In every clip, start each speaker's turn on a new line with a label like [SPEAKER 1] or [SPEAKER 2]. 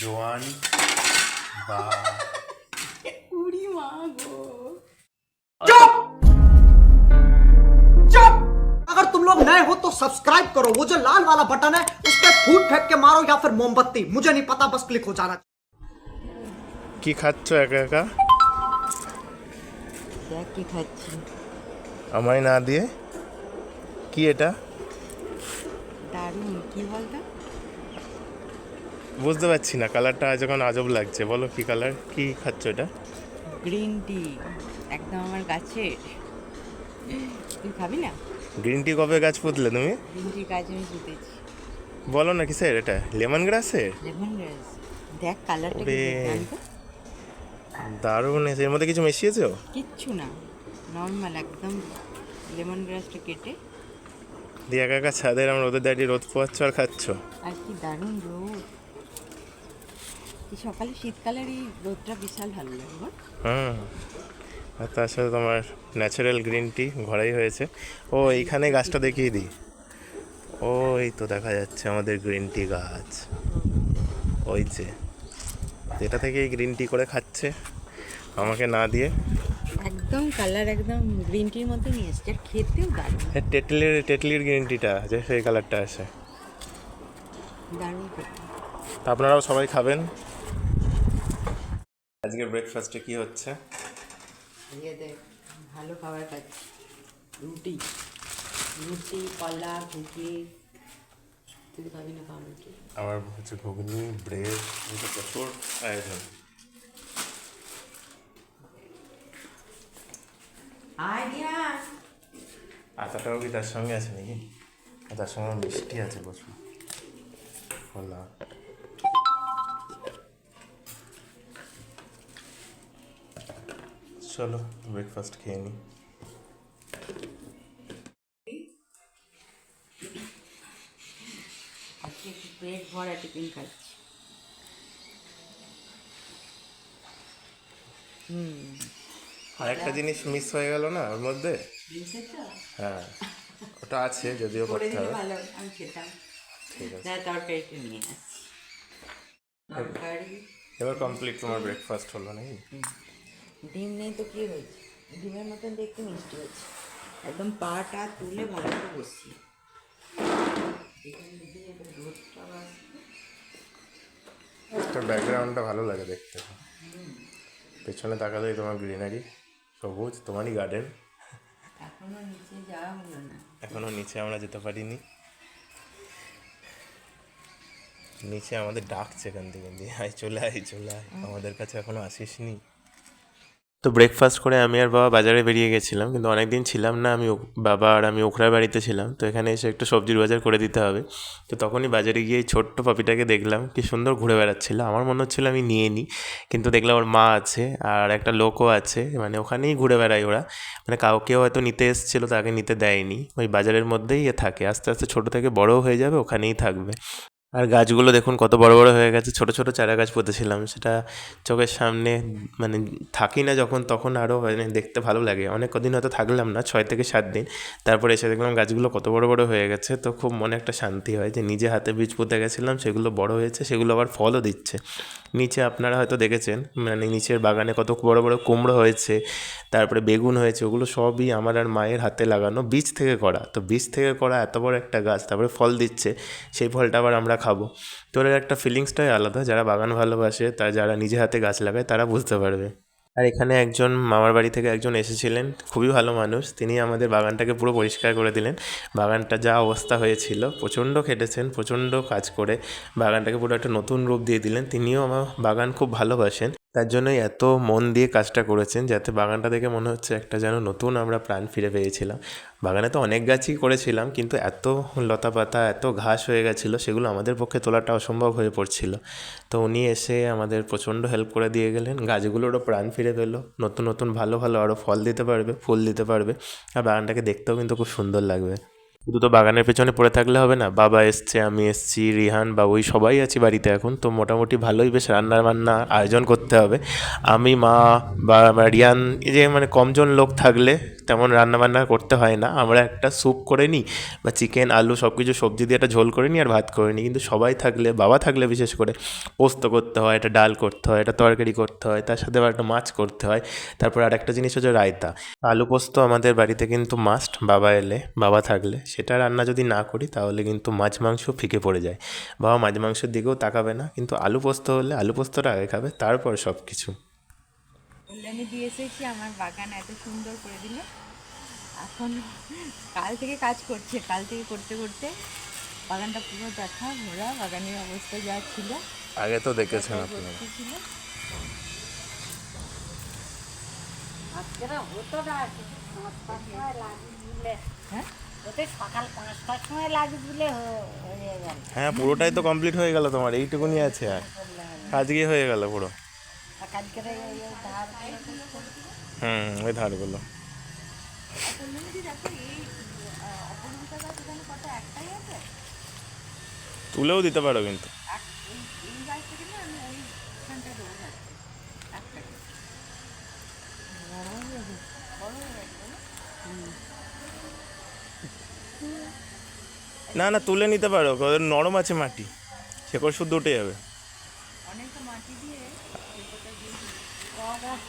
[SPEAKER 1] জোয়ান বা
[SPEAKER 2] উড়ি মা গো
[SPEAKER 3] अगर तुम लोग नए हो तो सब्सक्राइब करो वो जो लाल वाला बटन है उस पर फूट फेंक के मारो या फिर मोमबत्ती मुझे नहीं पता बस क्लिक हो जाना चाहिए।
[SPEAKER 1] কি খাচ্ছ একা একা
[SPEAKER 2] দেখ কি খাচ্ছি
[SPEAKER 1] আমায় না দিয়ে কি এটা
[SPEAKER 2] দারুণ কি বলতো
[SPEAKER 1] বুঝতে পারছি না কালারটা আজ এখন আজব লাগছে বলো কি কালার কি খাচ্ছ এটা?
[SPEAKER 2] গ্রিন টি একদম আমার গাছের তুই খাবি না?
[SPEAKER 1] গ্রিন টি কবে গাছ পুতলে তুমি?
[SPEAKER 2] গ্রিন টি গাছ আমি জিতেছি
[SPEAKER 1] বলো না কি কিসের এটা? লেমন গ্রাসের
[SPEAKER 2] লেমন গ্রাস দেখ কালারটা।
[SPEAKER 1] দারুণ এসে এর মধ্যে কিছু মিশিয়েছো?
[SPEAKER 2] কিচ্ছু না। নর্মাল একদম লেমন গ্রাসটা কেটে।
[SPEAKER 1] দিয়ে একা একা ছাদের আমরা রোদে দাঁড়িয়ে রোদ পোয়াচ্ছ আর খাচ্ছ।
[SPEAKER 2] আর কি দারুণ রোদ। সকালে শীতকালের এই রোদটা বিশাল ভালো লাগে?
[SPEAKER 1] হুম আর তার সাথে তোমার ন্যাচারাল গ্রিন টি ঘরেই হয়েছে। ও এইখানে গাছটা দেখিয়ে দিই। ও এই তো দেখা যাচ্ছে আমাদের গ্রিন টি গাছ। ওই যে এটা থেকে গ্রিন টি করে খাচ্ছে আমাকে না দিয়ে।
[SPEAKER 2] একদম কালার একদম গ্রিন টির মধ্যে নিয়ে এসছে আর খেতেও দারুণ।
[SPEAKER 1] হ্যাঁ টেটলির টেটলির গ্রিন টিটা যে সেই কালারটা আছে
[SPEAKER 2] দারুণ
[SPEAKER 1] আপনারাও সবাই খাবেন। আজকে ব্রেকফাস্টে কি হচ্ছে?
[SPEAKER 2] ইয়ে ভালো খাবার খাচ্ছি। রুটি। রুটি কলা ঘুগনি। তুই খাবি না খাওয়া রুটি
[SPEAKER 1] আমার হচ্ছে ঘুগনি ব্রেড এটা প্রচুর আয়োজন। আটাটাও কি তার সঙ্গে আছে নাকি? তার সঙ্গে মিষ্টি আছে প্রচুর। কলা চলো ব্রেকফাস্ট খেয়ে নিই
[SPEAKER 2] আজকে পেট ভরা টিফিন খাচ্ছি।
[SPEAKER 1] আর একটা জিনিস মিস হয়ে গেল না ওর মধ্যে? হ্যাঁ ওটা আছে যদিও করতে হবে।
[SPEAKER 2] আমি খেতাম।
[SPEAKER 1] ঠিক আছে।
[SPEAKER 2] তরকারিটা নিয়ে
[SPEAKER 1] এবার কমপ্লিট তোমার ব্রেকফাস্ট হলো নাকি?
[SPEAKER 2] ডিম নেই তো কি হয়েছে? ডিমের মতন দেখতে মিষ্টি হয়েছে। একদম পাটা তুলে ভালো করে বসছি
[SPEAKER 1] ব্যাকগ্রাউন্ডটা ভালো লাগে দেখতে। পেছনে তাকালেই তোমার গ্রিনারি সবুজ তোমারই গার্ডেন
[SPEAKER 2] এখনও নিচে যাওয়া হলো না।
[SPEAKER 1] এখনও নিচে আমরা যেতে পারিনি। নিচে আমাদের ডাকছে এখান থেকে। দিয়ে আয় চলে আয় চলে আয়। আমাদের কাছে এখনও আসিসনি। তো ব্রেকফাস্ট করে আমি আর বাবা বাজারে বেরিয়ে গেছিলাম, কিন্তু অনেক দিন ছিলাম না, আমি বাবা আর আমি ওখরার বাড়িতে ছিলাম, তো এখানে এসে একটু সবজির বাজার করে দিতে হবে। তো তখনই বাজারে গিয়ে ছোট্ট পাপিটাকে দেখলাম, কি সুন্দর ঘুরে বেড়াচ্ছিল। আমার মনে হচ্ছিল আমি নিয়ে নিই কিন্তু দেখলাম ওর মা আছে আর একটা লোকও আছে মানে ওখানেই ঘুরে বেড়ায় ওরা। মানে কাউকে হয়তো নিতে এসেছিল, তাকে নিতে দেয়নি, ওই বাজারের মধ্যেই এ থাকে। আস্তে আস্তে ছোটো থেকে বড়ও হয়ে যাবে, ওখানেই থাকবে। আর গাছগুলো দেখুন কত বড় বড় হয়ে গেছে, ছোট ছোট চারা গাছ পুঁতেছিলাম, সেটা চোখের সামনে মানে থাকি না যখন, তখন আরও মানে দেখতে ভালো লাগে। অনেক কদিন হয়তো থাকলাম না, ছয় থেকে সাত দিন। তারপরে এসে দেখলাম গাছগুলো কত বড় বড় হয়ে গেছে, তো খুব মনে একটা শান্তি হয় যে নিজে হাতে বীজ পুঁতে গেছিলাম, সেগুলো বড় হয়েছে, সেগুলো আবার ফলও দিচ্ছে। নিচে আপনারা হয়তো দেখেছেন মানে নিচের বাগানে কত বড় বড় কুমড়ো হয়েছে, তারপরে বেগুন হয়েছে, ওগুলো সবই আমার আর মায়ের হাতে লাগানো বীজ থেকে করা। তো বীজ থেকে করা এত বড় একটা গাছ, তারপরে ফল দিচ্ছে, সেই ফলটা আবার আমরা খাব। তো ওর একটা ফিলিংসটাই আলাদা, যারা বাগান ভালোবাসে, তা যারা নিজে হাতে গাছ লাগায়, তারা বুঝতে পারবে। আর এখানে একজন মামার বাড়ি থেকে একজন এসেছিলেন, খুবই ভালো মানুষ। তিনি আমাদের বাগানটাকে পুরো পরিষ্কার করে দিলেন। বাগানটা যা অবস্থা হয়েছিল, প্রচণ্ড খেটেছেন, প্রচণ্ড কাজ করে বাগানটাকে পুরো একটা নতুন রূপ দিয়ে দিলেন। তিনিও আমার বাগান খুব ভালোবাসেন। তার জন্যই এত মন দিয়ে কাজটা করেছেন যাতে বাগানটা দেখে মনে হচ্ছে একটা যেন নতুন আমরা প্রাণ ফিরে পেয়েছিলাম। বাগানে তো অনেক গাছই করেছিলাম, কিন্তু এত লতা পাতা এত ঘাস হয়ে গেছিল, সেগুলো আমাদের পক্ষে তোলাটা অসম্ভব হয়ে পড়ছিল। তো উনি এসে আমাদের প্রচণ্ড হেল্প করে দিয়ে গেলেন। গাছগুলোরও প্রাণ ফিরে পেল। নতুন নতুন ভালো ভালো আরও ফল দিতে পারবে, ফুল দিতে পারবে। আর বাগানটাকে দেখতেও কিন্তু খুব সুন্দর লাগবে। শুধু তো বাগানের পেছনে পড়ে থাকলে হবে না। বাবা এসছে, আমি এসছি, রিহান বাবুই সবাই আছি বাড়িতে এখন। তো মোটামুটি ভালোই, বেশ রান্না বান্না আয়োজন করতে হবে। আমি, মা, বা রিহান এই যে মানে কমজন লোক থাকলে তেমন রান্নাবান্না করতে হয় না। আমরা একটা স্যুপ করে নিই বা চিকেন আলু সব কিছু সবজি দিয়ে একটা ঝোল করে নিই আর ভাত করে নিই। কিন্তু সবাই থাকলে, বাবা থাকলে বিশেষ করে পোস্ত করতে হয়, একটা ডাল করতে হয়, একটা তরকারি করতে হয়, তার সাথে আবার একটা মাছ করতে হয়। তারপর আর একটা জিনিস হচ্ছে রায়তা। আলু পোস্ত আমাদের বাড়িতে কিন্তু মাস্ট বাবা এলে, বাবা থাকলে। সেটা রান্না যদি না করি, তাহলে কিন্তু মাছ, মাংস ফিকে পড়ে যায়। বাবা মাছ, মাংসের দিকেও তাকাবে না। কিন্তু আলু পোস্ত হলে আলু পোস্তটা আগে খাবে, তারপর সব কিছু
[SPEAKER 2] কল্যাণী দিয়ে এসেছি আমার বাগান এত সুন্দর করে দিল। এখন কাল থেকে কাজ করছে কাল থেকে করতে করতে বাগানটা পুরো দেখা ঘোরা বাগানের অবস্থা যা ছিল।
[SPEAKER 1] আগে তো দেখেছেন আপনারা।
[SPEAKER 4] দিলে
[SPEAKER 2] হ্যাঁ?
[SPEAKER 4] হয়ে
[SPEAKER 1] হ্যাঁ পুরোটাই তো কমপ্লিট হয়ে গেল তোমার এইটুকুনি আছে আর। আজকে হয়ে গেল পুরো। হুম ওই ধারগুলো তুলেও দিতে পারো কিন্তু। না না। তুলে নিতে পারো। নরম আছে মাটি। শেকড় শুদ্ধ উঠে যাবে।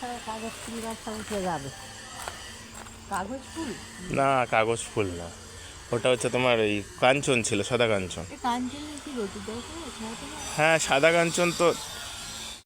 [SPEAKER 4] কাগজ ফুল গাছটা উঠে যাবে।
[SPEAKER 2] কাগজ ফুল?
[SPEAKER 1] না কাগজ ফুল না। ওটা হচ্ছে তোমার এই কাঞ্চন ছিল সাদা কাঞ্চন।
[SPEAKER 2] এ কি রোদ
[SPEAKER 1] হ্যাঁ সাদা কাঞ্চন তো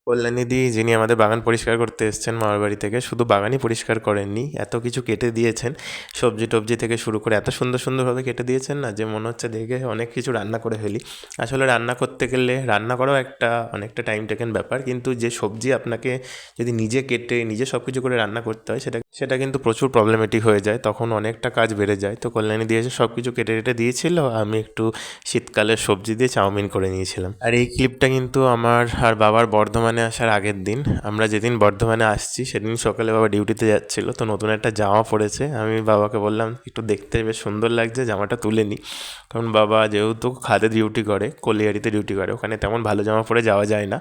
[SPEAKER 1] কল্যাণীদি যিনি আমাদের বাগান পরিষ্কার করতে এসেছেন মামার বাড়ি থেকে, শুধু বাগানই পরিষ্কার করেননি, এত কিছু কেটে দিয়েছেন। সবজি টবজি থেকে শুরু করে এত সুন্দর সুন্দরভাবে কেটে দিয়েছেন না যে মনে হচ্ছে দেখে অনেক কিছু রান্না করে ফেলি। আসলে রান্না করতে গেলে রান্না করাও একটা অনেকটা টাইম টেকেন ব্যাপার, কিন্তু যে সবজি আপনাকে যদি নিজে কেটে, নিজে সব কিছু করে রান্না করতে হয়, সেটা সেটা কিন্তু প্রচুর প্রবলেমেটিক হয়ে যায়, তখন অনেকটা কাজ বেড়ে যায়। তো কল্যাণী দিয়েছে সব কিছু কেটে কেটে দিয়েছিল, আমি একটু শীতকালের সবজি দিয়ে চাউমিন করে নিয়েছিলাম। আর এই ক্লিপটা কিন্তু আমার আর বাবার বর্ধমানে আসার আগের দিন। আমরা যেদিন বর্ধমানে আসছি, সেদিন সকালে বাবা ডিউটিতে যাচ্ছিল, তো নতুন একটা জামা পরেছে আমি বাবাকে বললাম, একটু দেখতে বেশ সুন্দর লাগছে, জামাটা তুলে নিই কারণ বাবা যেহেতু খাদে ডিউটি করে, কলিয়ারিতে ডিউটি করে, ওখানে তেমন ভালো জামা পরে যাওয়া যায় না।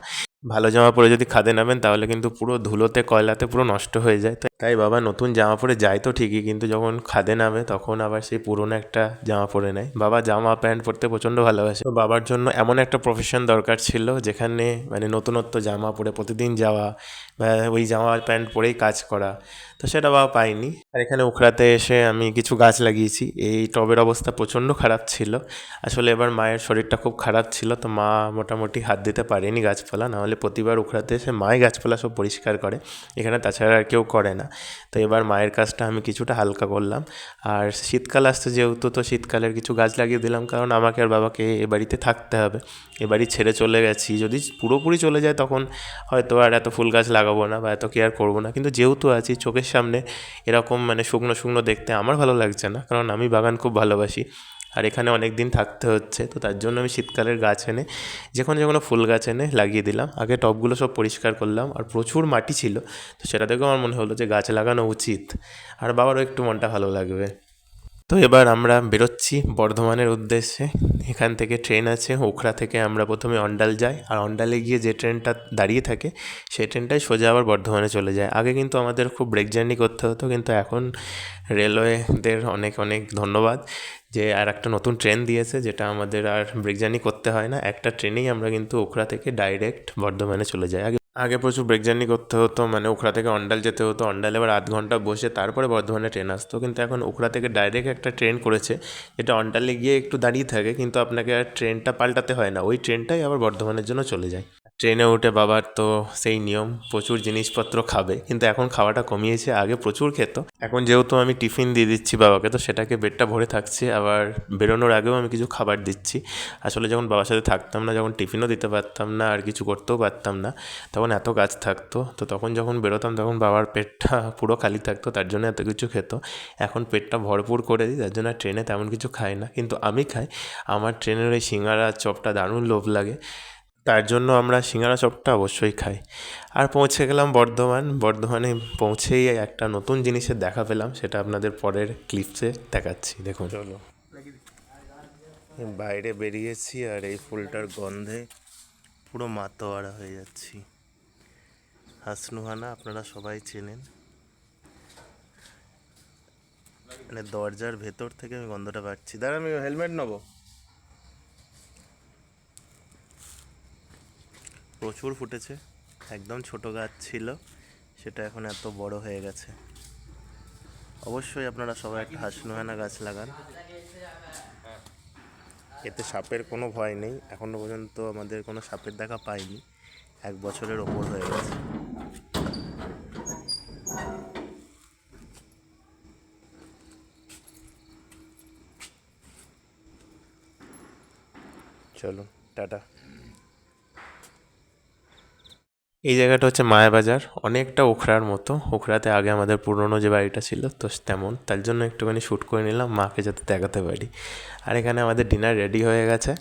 [SPEAKER 1] ভালো জামা পরে যদি খাদে নামেন, তাহলে কিন্তু পুরো ধুলোতে, কয়লাতে পুরো নষ্ট হয়ে যায়। তাই- বাবা, নতুন জামা পরে যায় তো ঠিকই, কিন্তু যখন খাদে নামে, তখন আবার সেই পুরনো একটা জামা পরে নেয়। বাবা, জামা, প্যান্ট পরতে প্রচণ্ড ভালোবাসে। তো বাবার জন্য এমন একটা প্রফেশন দরকার ছিল, যেখানে মানে নতুনত্ব জামা পরে প্রতিদিন যাওয়া বা ওই জামা প্যান্ট পরেই কাজ করা, তো সেটা বাবা পাইনি আর এখানে উখড়াতে এসে আমি কিছু গাছ লাগিয়েছি। এই টবের অবস্থা প্রচণ্ড খারাপ ছিল। আসলে এবার মায়ের শরীরটা খুব খারাপ ছিল, তো মা মোটামুটি হাত দিতে পারেনি গাছপালা, নাহলে প্রতিবার উখড়াতে এসে মাই গাছপালা সব পরিষ্কার করে। এখানে তাছাড়া আর কেউ করে না। তো এবার মায়ের কাজটা আমি কিছুটা হালকা করলাম। আর শীতকাল আসছে যেহেতু, তো শীতকালের কিছু গাছ লাগিয়ে দিলাম। কারণ আমাকে আর বাবাকে এ বাড়িতে থাকতে হবে। এ বাড়ি ছেড়ে চলে গেছি। যদি পুরোপুরি চলে যায় তখন হয়তো আর এত ফুল গাছ লাগাবো না বা এত কেয়ার করব না। কিন্তু যেহেতু আছি, চোখের সামনে এরকম মানে শুকনো শুকনো দেখতে আমার ভালো লাগছে না। কারণ আমি বাগান খুব ভালোবাসি। আর এখানে অনেক দিন থাকতে হচ্ছে, তো তার জন্য আমি শীতকালের গাছ এনে, যে কোনো যে কোনো ফুল গাছ এনে লাগিয়ে দিলাম। আগে টবগুলো সব পরিষ্কার করলাম আর প্রচুর মাটি ছিল, তো সেটা দেখেও আমার মনে হলো যে গাছ লাগানো উচিত। আর বাবারও একটু মনটা ভালো লাগবে। তো এবার আমরা বেরোচ্ছি বর্ধমানের উদ্দেশ্যে। এখান থেকে ট্রেন আছে, ওখরা থেকে আমরা প্রথমে অন্ডাল যাই। আর অন্ডালে গিয়ে যে ট্রেনটা দাঁড়িয়ে থাকে, সেই ট্রেনটাই সোজা আবার বর্ধমানে চলে যায়। আগে কিন্তু আমাদের খুব ব্রেক জার্নি করতে হতো, কিন্তু এখন রেলওয়েদের অনেক অনেক ধন্যবাদ। যে আর একটা নতুন ট্রেন দিয়েছে, যেটা আমাদের আর ব্রেক জার্নি করতে হয় না। একটা ট্রেনেই আমরা কিন্তু ওখরা থেকে ডাইরেক্ট বর্ধমানে চলে যাই। আগে আগে প্রচুর ব্রেক জার্নি করতে হতো মানে ওখরা থেকে অন্ডাল যেতে হতো। অন্ডালে এবার আধ ঘণ্টা বসে তারপরে বর্ধমানে ট্রেন আসতো। কিন্তু এখন ওখরা থেকে ডাইরেক্ট একটা ট্রেন করেছে, যেটা অন্ডালে গিয়ে একটু দাঁড়িয়ে থাকে, কিন্তু আপনাকে আর ট্রেনটা পাল্টাতে হয় না। ওই ট্রেনটাই আবার বর্ধমানের জন্য চলে যায়। ট্রেনে উঠে বাবার তো সেই নিয়ম, প্রচুর জিনিসপত্র খাবে। কিন্তু এখন খাওয়াটা কমিয়েছে, আগে প্রচুর খেত। এখন যেহেতু আমি টিফিন দিয়ে দিচ্ছি বাবাকে, তো সেটাকে পেটটা ভরে থাকছে। আবার বেরোনোর আগেও আমি কিছু খাবার দিচ্ছি। আসলে যখন বাবার সাথে থাকতাম না, যখন টিফিনও দিতে পারতাম না, আর কিছু করতেও পারতাম না, তখন এত কাজ থাকতো। তো তখন যখন বেরোতাম, তখন বাবার পেটটা পুরো খালি থাকতো, তার জন্য এত কিছু খেত। এখন পেটটা ভরপুর করে দিই তার জন্য ট্রেনে তেমন কিছু খাই না। কিন্তু আমি খাই। আমার ট্রেনের ওই সিঙ্গারা, চপটা দারুণ লোভ লাগে। তার জন্য আমরা সিঙ্গারা চপটা অবশ্যই খাই। আর পৌঁছে গেলাম বর্ধমান। বর্ধমানে পৌঁছেই একটা নতুন জিনিসের দেখা পেলাম, সেটা আপনাদের পরের ক্লিপসে দেখাচ্ছি। দেখুন। চলো। বাইরে বেরিয়েছি আর এই ফুলটার গন্ধে পুরো মাতোয়ারা হয়ে যাচ্ছি। হাসনুহানা, আপনারা সবাই চেনেন। মানে দরজার ভেতর থেকে আমি গন্ধটা পাচ্ছি। দাঁড়া আমি হেলমেট নেব। প্রচুর ফুটেছে, একদম ছোট গাছ ছিল, সেটা এখন এত বড় হয়ে গেছে। অবশ্যই আপনারা সবাই একটা হাসনুহানা গাছ লাগান। এতে সাপের কোনো ভয় নেই, এখনও পর্যন্ত আমাদের কোনো সাপের দেখা পাইনি, এক বছরের ওপর হয়ে গেছে। চলো টাটা। এই জায়গাটা হচ্ছে মায়াবাজার অনেকটা ওখরার মতো। ওখরাতে আগে আমাদের পুরনো যে বাড়িটা ছিল, তো তেমন। তার জন্য একটুখানি শ্যুট করে নিলাম, মাকে যাতে দেখাতে পারি। আর এখানে আমাদের ডিনার রেডি হয়ে গেছে।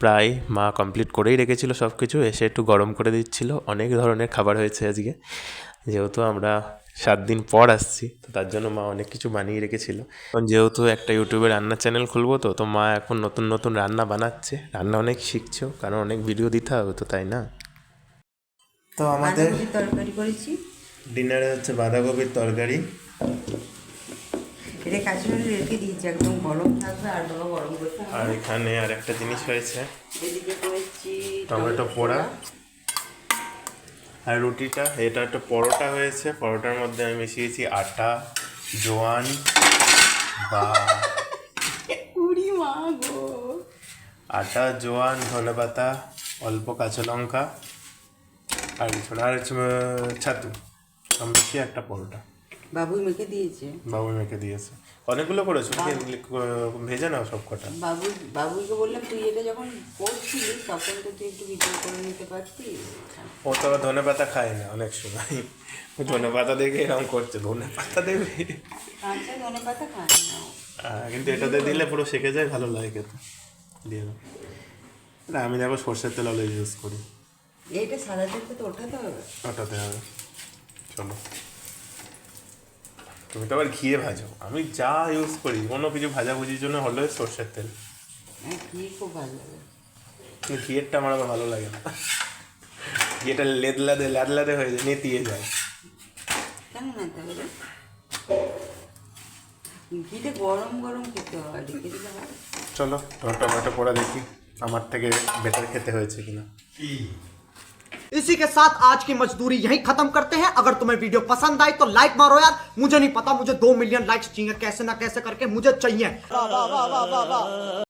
[SPEAKER 1] প্রায় মা কমপ্লিট করেই রেখেছিল সব কিছু এসে একটু গরম করে দিচ্ছিল। অনেক ধরনের খাবার হয়েছে আজকে। যেহেতু আমরা সাত দিন পর আসছি, তো তার জন্য মা অনেক কিছু বানিয়ে রেখেছিল। যেহেতু একটা ইউটিউবে রান্নার চ্যানেল খুলবো, তো তো মা এখন নতুন নতুন রান্না বানাচ্ছে। রান্না অনেক শিখছো, কারণ অনেক ভিডিও দিতে হবে তো, তাই না? তো আমাদের
[SPEAKER 2] তরকারি করেছি।
[SPEAKER 1] ডিনারে হচ্ছে বাঁধাকপির তরকারি।
[SPEAKER 2] এটা কাঁচুরি রেখে দিয়েছি একদম গরম থাকবে আর বাবা গরম করতে
[SPEAKER 1] আর এখানে আর একটা জিনিস হয়েছে
[SPEAKER 2] এদিকে করেছি
[SPEAKER 1] টমেটো পোড়া। আর রুটিটা এটা একটা পরোটা হয়েছে। পরোটার মধ্যে আমি মিশিয়েছি আটা জোয়ান বা
[SPEAKER 2] উড়ি মা গো।
[SPEAKER 1] আটা জোয়ান ধনে পাতা অল্প কাঁচা লঙ্কা। আর কিছু না আর হচ্ছে ছাতু। সব মিশিয়ে একটা পরোটা।
[SPEAKER 2] বাবুই মেখে দিয়েছে।
[SPEAKER 1] বাবু মেখে দিয়েছে। অনেকগুলো করেছ ভেজে নাও সব কটা।
[SPEAKER 2] বাবু বাবুইকে বললাম তুই এটা যখন করছিলি তখন তো তুই একটু ভিডিও করে নিতে পারতিস
[SPEAKER 1] ও তো ধনে পাতা খায় না অনেক সময়। ধনে পাতা দেখে এরকম করছে ধনে পাতা দেবে।
[SPEAKER 2] কাঁচা ধনে পাতা খায় না
[SPEAKER 1] কিন্তু এটাতে দিলে পুরো সেকে যায় ভালো লাগে খেতে। দিয়ে না আমি দেখো সর্ষের তেল ইউজ করি।
[SPEAKER 2] এইটা সাদা তেলটা তো ওঠাতে হবে।
[SPEAKER 1] ওটাতে হবে। চলো। তুমি তো আবার ঘিয়ে ভাজো। আমি যা ইউজ করি কোনো কিছু ভাজাভুজির জন্য হলে সর্ষের তেল।
[SPEAKER 2] হ্যাঁ ঘি খুব ভালো লাগে।
[SPEAKER 1] ঘিয়েরটা আমার আবার ভালো লাগে না। ঘিয়েটা লেদলাদে লাদলাদে হয়ে যায় নেতিয়ে যায়।
[SPEAKER 2] কেন না তাহলে ঘিটা গরম গরম খেতে হয়
[SPEAKER 1] চলো টমেটো পোড়া দেখি আমার থেকে বেটার খেতে হয়েছে কিনা।
[SPEAKER 3] इसी के साथ आज की मजदूरी यही खत्म करते हैं। अगर तुम्हें वीडियो पसंद आई तो लाइक मारो यार। मुझे नहीं पता, मुझे दो मिलियन लाइक्स चाहिए। कैसे ना कैसे करके मुझे चाहिए।